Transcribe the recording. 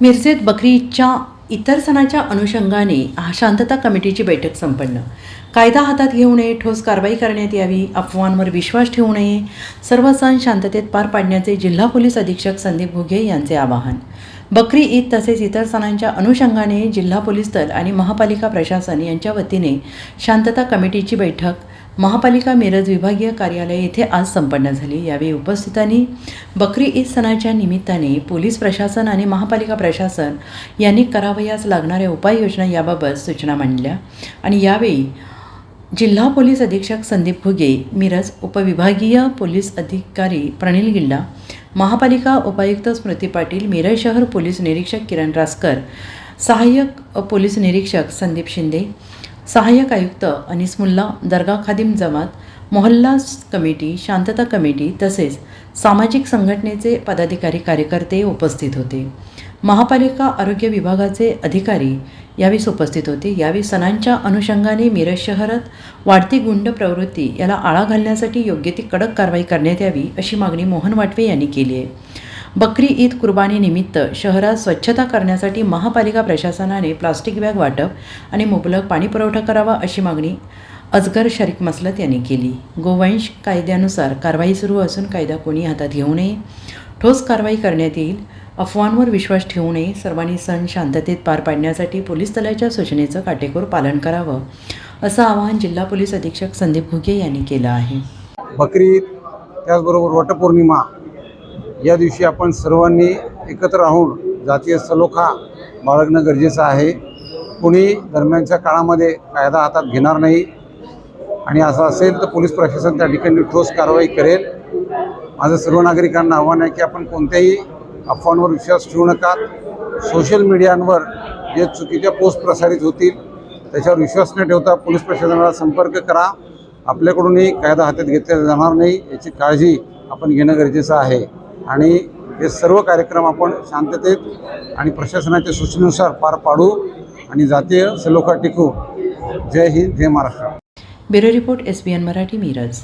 मिरजेत बकरीच्या इतर सणाच्या अनुषंगाने शांतता कमिटीची बैठक संपन्न. कायदा हातात घेऊ नये ठोस कारवाई करण्यात यावी अफवांवर विश्वास ठेवू नये सर्व सण शांततेत पार पाडण्याचे जिल्हा पोलीस अधीक्षक संदीप घुगे यांचे आवाहन. बकरी ईद तसेच इतर सणांच्या अनुषंगाने जिल्हा पोलीस दल आणि महापालिका प्रशासन यांच्या वतीने शांतता कमिटीची बैठक महापालिका मिरज विभागीय कार्यालय येथे आज संपन्न झाली. यावेळी उपस्थितांनी बकरी ईद सणाच्या निमित्ताने पोलीस प्रशासन आणि महापालिका प्रशासन यांनी करावयास लागणाऱ्या उपाययोजना याबाबत सूचना मांडल्या आणि यावेळी जिल्हा पोलीस अधीक्षक संदीप घुगे मिरज उपविभागीय पोलीस अधिकारी प्रणिल गिल्ला महापालिका उपायुक्त स्मृती पाटील मिरज शहर पोलीस निरीक्षक किरण रासकर सहाय्यक पोलीस निरीक्षक संदीप शिंदे सहाय्यक आयुक्त अनिस मुल्ला दर्गा खादिम जमात मोहल्ला कमिटी शांतता कमिटी तसेच सामाजिक संघटनेचे पदाधिकारी कार्यकर्ते उपस्थित होते. महापालिका आरोग्य विभागाचे अधिकारी यावेळी उपस्थित होते. यावेळी सणांच्या अनुषंगाने मिरज शहरात वाढती गुंड प्रवृत्ती याला आळा घालण्यासाठी योग्य ती कडक कारवाई करण्यात यावी अशी मागणी मोहन वाटवे यांनी केली आहे. बकरी ईद कुर्बानीनिमित्त शहरात स्वच्छता करण्यासाठी महापालिका प्रशासनाने प्लास्टिक बॅग वाटप आणि मुबलक पाणीपुरवठा करावा अशी मागणी अजगर शरीक मसलत यांनी केली. गोवंश कायद्यानुसार कारवाई सुरू असून कायदा कोणी हातात घेऊ नये. ठोस कारवाई करण्यात येईल. अफवांवर विश्वास ठेवू नये. सर्वांनी सण शांततेत पार पाडण्यासाठी पोलीस दलाच्या सूचनेचं काटेकोर पालन करावं असं आवाहन जिल्हा पोलीस अधीक्षक संदीप घुगे यांनी केलं आहे. बकरी त्याचबरोबर वटपौर्णिमा. या दिवशी आपण सर्वांनी एकत्र राहून जातीय सलोखा बाळगणं गरजेचं आहे. कोणी दरम्यानच्या काळामध्ये कायदा हातात घेणार नाही. आणि असं असेल तर पोलीस प्रशासन त्या ठिकाणी ठोस कारवाई करेल. माझं सर्व नागरिकांना आव्हान आहे की आपण कोणत्याही अफवांवर विश्वास ठेवू नका. सोशल मीडियांवर जे चुकीच्या पोस्ट प्रसारित होतील त्याच्यावर विश्वास न ठेवता पोलीस प्रशासनाला संपर्क करा. आपल्याकडूनही कायदा हातात घेतला जाणार नाही याची काळजी आपण घेणं गरजेचं आहे. आणि हे सर्व कार्यक्रम आपण शांततेत आणि प्रशासनाच्या सूचनेनुसार पार पाडू आणि जातीय सलोखा टिकू. जय हिंद जय Maharashtra. Bureau report S B N Marathi Miraj.